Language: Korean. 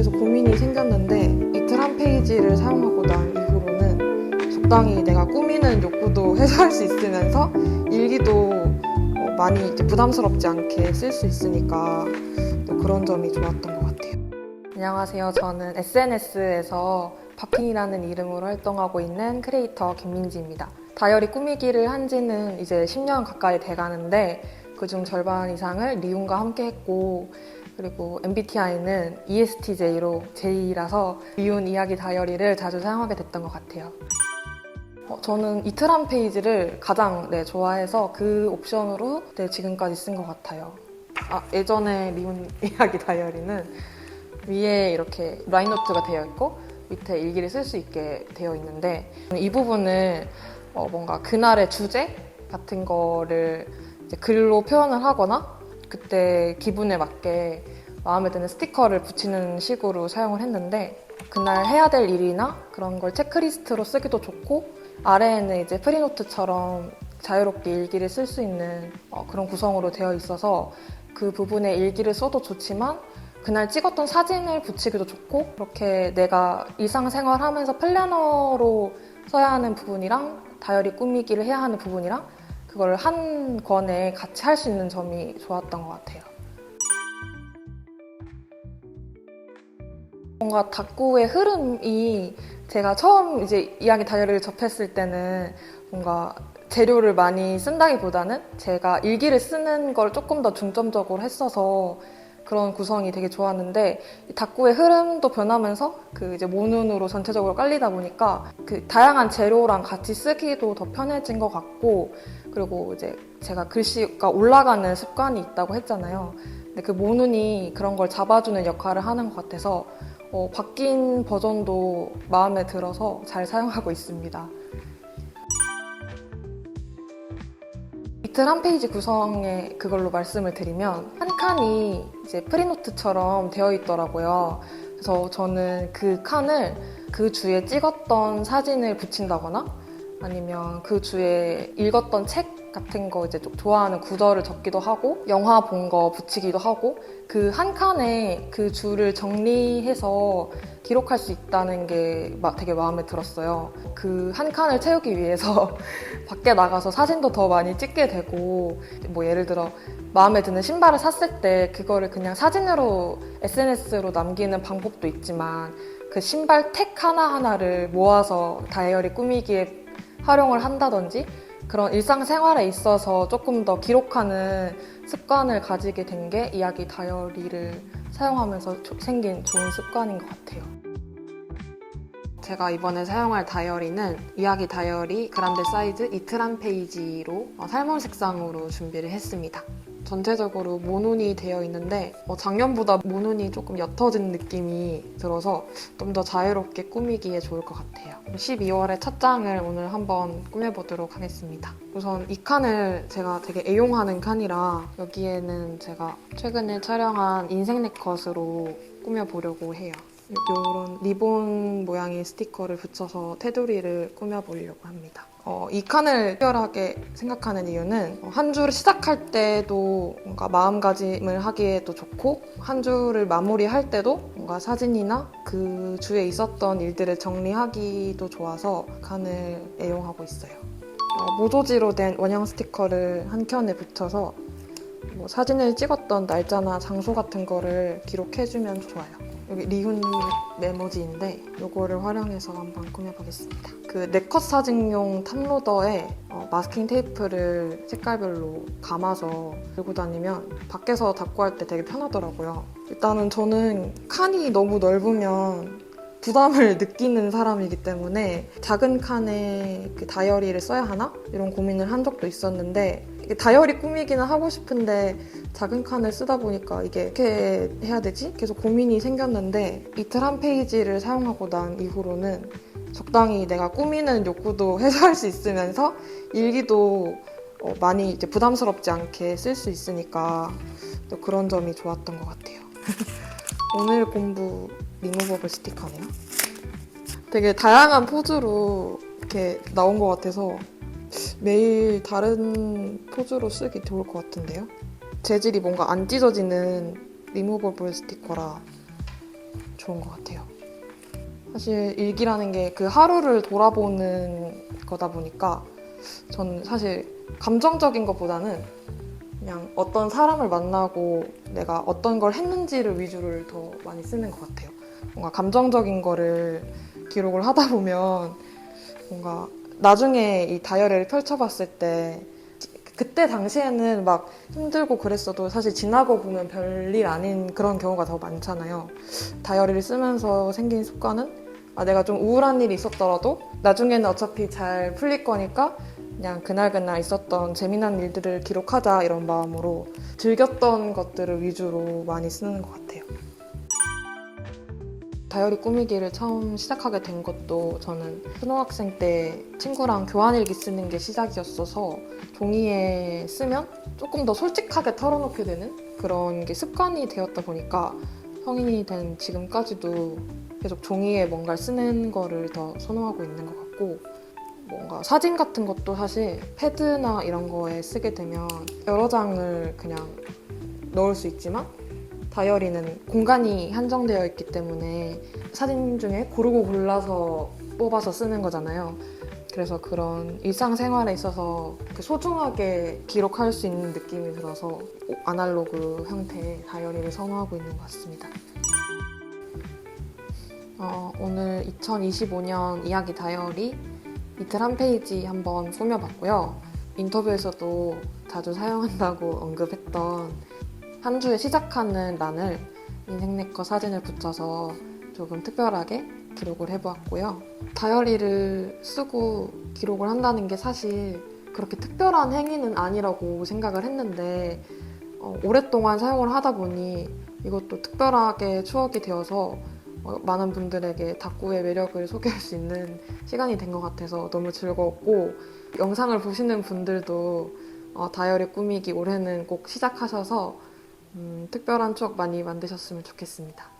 계속 고민이 생겼는데 이틀 한 페이지를 사용하고 난 이후로는 적당히 내가 꾸미는 욕구도 해소할 수 있으면서 일기도 어, 많이 이제 부담스럽지 않게 쓸 수 있으니까 또 그런 점이 좋았던 것 같아요. 안녕하세요. 저는 SNS에서 바핑이라는 이름으로 활동하고 있는 크리에이터 김민지입니다. 다이어리 꾸미기를 한 지는 이제 10년 가까이 돼 가는데 그중 절반 이상을 리움과 함께 했고 그리고 MBTI는 ESTJ로 J라서 리운 이야기 다이어리를 자주 사용하게 됐던 것 같아요. 어, 저는 이틀 한 페이지를 가장 네, 좋아해서 그 옵션으로 네, 지금까지 쓴 것 같아요. 아, 예전에 리운 이야기 다이어리는 위에 이렇게 라인노트가 되어 있고 밑에 일기를 쓸 수 있게 되어 있는데 이 부분을 어, 뭔가 그날의 주제 같은 거를 글로 표현을 하거나 그때 기분에 맞게 마음에 드는 스티커를 붙이는 식으로 사용을 했는데 그날 해야 될 일이나 그런 걸 체크리스트로 쓰기도 좋고 아래에는 이제 프리노트처럼 자유롭게 일기를 쓸 수 있는 어, 그런 구성으로 되어 있어서 그 부분에 일기를 써도 좋지만 그날 찍었던 사진을 붙이기도 좋고 그렇게 내가 일상생활 하면서 플래너로 써야 하는 부분이랑 다이어리 꾸미기를 해야 하는 부분이랑 그걸 한 권에 같이 할 수 있는 점이 좋았던 것 같아요. 뭔가 닭구의 흐름이 제가 처음 이제 이야기 다이어리를 접했을 때는 뭔가 재료를 많이 쓴다기보다는 제가 일기를 쓰는 걸 조금 더 중점적으로 했어서 그런 구성이 되게 좋았는데 이 닭구의 흐름도 변하면서 그 이제 모눈으로 전체적으로 깔리다 보니까 그 다양한 재료랑 같이 쓰기도 더 편해진 것 같고 그리고 이제 제가 글씨가 올라가는 습관이 있다고 했잖아요. 근데 그 모눈이 그런 걸 잡아주는 역할을 하는 것 같아서 어, 바뀐 버전도 마음에 들어서 잘 사용하고 있습니다. 이틀 한 페이지 구성에 그걸로 말씀을 드리면 한 칸이 이제 프리노트처럼 되어 있더라고요. 그래서 저는 그 칸을 그 주에 찍었던 사진을 붙인다거나 아니면 그 주에 읽었던 책 같은 거 이제 좀 좋아하는 구절을 적기도 하고 영화 본 거 붙이기도 하고 그 한 칸에 그 주를 정리해서 기록할 수 있다는 게 마- 되게 마음에 들었어요. 그 한 칸을 채우기 위해서 밖에 나가서 사진도 더 많이 찍게 되고 뭐 예를 들어 마음에 드는 신발을 샀을 때 그거를 그냥 사진으로 SNS로 남기는 방법도 있지만 그 신발 택 하나하나를 모아서 다이어리 꾸미기에 활용을 한다든지 그런 일상생활에 있어서 조금 더 기록하는 습관을 가지게 된 게 이야기 다이어리를 사용하면서 조- 생긴 좋은 습관인 것 같아요. 제가 이번에 사용할 다이어리는 이야기 다이어리 그란데 사이즈 한 페이지로 어, 살몬 색상으로 준비를 했습니다. 전체적으로 모눈이 되어 있는데 어, 작년보다 모눈이 조금 옅어진 느낌이 들어서 좀 더 자유롭게 꾸미기에 좋을 것 같아요. 12월의 첫 장을 오늘 한번 꾸며보도록 하겠습니다. 우선 이 칸을 제가 되게 애용하는 칸이라 여기에는 제가 최근에 촬영한 인생 네컷으로 꾸며보려고 해요. 이런 리본 모양의 스티커를 붙여서 테두리를 꾸며보려고 합니다. 어, 이 칸을 특별하게 생각하는 이유는 어, 한 주를 시작할 때도 뭔가 마음가짐을 하기에도 좋고 한 주를 마무리할 때도 뭔가 사진이나 그 주에 있었던 일들을 정리하기도 좋아서 칸을 애용하고 있어요. 어, 모조지로 된 원형 스티커를 한 켠에 붙여서 뭐 사진을 찍었던 날짜나 장소 같은 거를 기록해주면 좋아요. 여기 리훈 메모지인데 이거를 활용해서 한번 꾸며보겠습니다. 그 네컷 사진용 탑로더에 어, 마스킹 테이프를 색깔별로 감아서 들고 다니면 밖에서 닦고 할 때 되게 편하더라고요. 일단은 저는 칸이 너무 넓으면 부담을 느끼는 사람이기 때문에 작은 칸에 그 다이어리를 써야 하나? 이런 고민을 한 적도 있었는데 다이어리 꾸미기는 하고 싶은데 작은 칸을 쓰다 보니까 이게 어떻게 해야 되지? 계속 고민이 생겼는데 이틀 한 페이지를 사용하고 난 이후로는 적당히 내가 꾸미는 욕구도 해소할 수 있으면서 일기도 어, 많이 이제 부담스럽지 않게 쓸 수 있으니까 또 그런 점이 좋았던 것 같아요. 오늘 공부 리무버블 스티커네요. 되게 다양한 포즈로 이렇게 나온 것 같아서 매일 다른 포즈로 쓰기 좋을 것 같은데요. 재질이 뭔가 안 찢어지는 리무버블 스티커라 좋은 것 같아요. 사실 일기라는 게 그 하루를 돌아보는 거다 보니까 저는 사실 감정적인 것보다는 그냥 어떤 사람을 만나고 내가 어떤 걸 했는지를 위주를 더 많이 쓰는 것 같아요. 뭔가 감정적인 거를 기록을 하다 보면 뭔가 나중에 이 다이어리를 펼쳐봤을 때 그때 당시에는 막 힘들고 그랬어도 사실 지나고 보면 별일 아닌 그런 경우가 더 많잖아요. 다이어리를 쓰면서 생긴 습관은 아, 내가 좀 우울한 일이 있었더라도 나중에는 어차피 잘 풀릴 거니까 그냥 그날그날 있었던 재미난 일들을 기록하자 이런 마음으로 즐겼던 것들을 위주로 많이 쓰는 것 같아요. 다이어리 꾸미기를 처음 시작하게 된 것도 저는 초등학생 때 친구랑 교환일기 쓰는 게 시작이었어서 종이에 쓰면 조금 더 솔직하게 털어놓게 되는 그런 게 습관이 되었다 보니까 성인이 된 지금까지도 계속 종이에 뭔가를 쓰는 거를 더 선호하고 있는 것 같고 뭔가 사진 같은 것도 사실 패드나 이런 거에 쓰게 되면 여러 장을 그냥 넣을 수 있지만 다이어리는 공간이 한정되어 있기 때문에 사진 중에 고르고 골라서 뽑아서 쓰는 거잖아요. 그래서 그런 일상생활에 있어서 그 소중하게 기록할 수 있는 느낌이 들어서 아날로그 형태의 다이어리를 선호하고 있는 것 같습니다. 어, 오늘 2025년 이야기 다이어리 이틀 한 페이지 한번 꾸며봤고요. 인터뷰에서도 자주 사용한다고 언급했던 한 주에 시작하는 란을 인생 네컷 사진을 붙여서 조금 특별하게 기록을 해보았고요. 다이어리를 쓰고 기록을 한다는 게 사실 그렇게 특별한 행위는 아니라고 생각을 했는데 어, 오랫동안 사용을 하다 보니 이것도 특별하게 추억이 되어서 어, 많은 분들에게 다꾸의 매력을 소개할 수 있는 시간이 된 것 같아서 너무 즐거웠고 영상을 보시는 분들도 어, 다이어리 꾸미기 올해는 꼭 시작하셔서 음, 특별한 추억 많이 만드셨으면 좋겠습니다.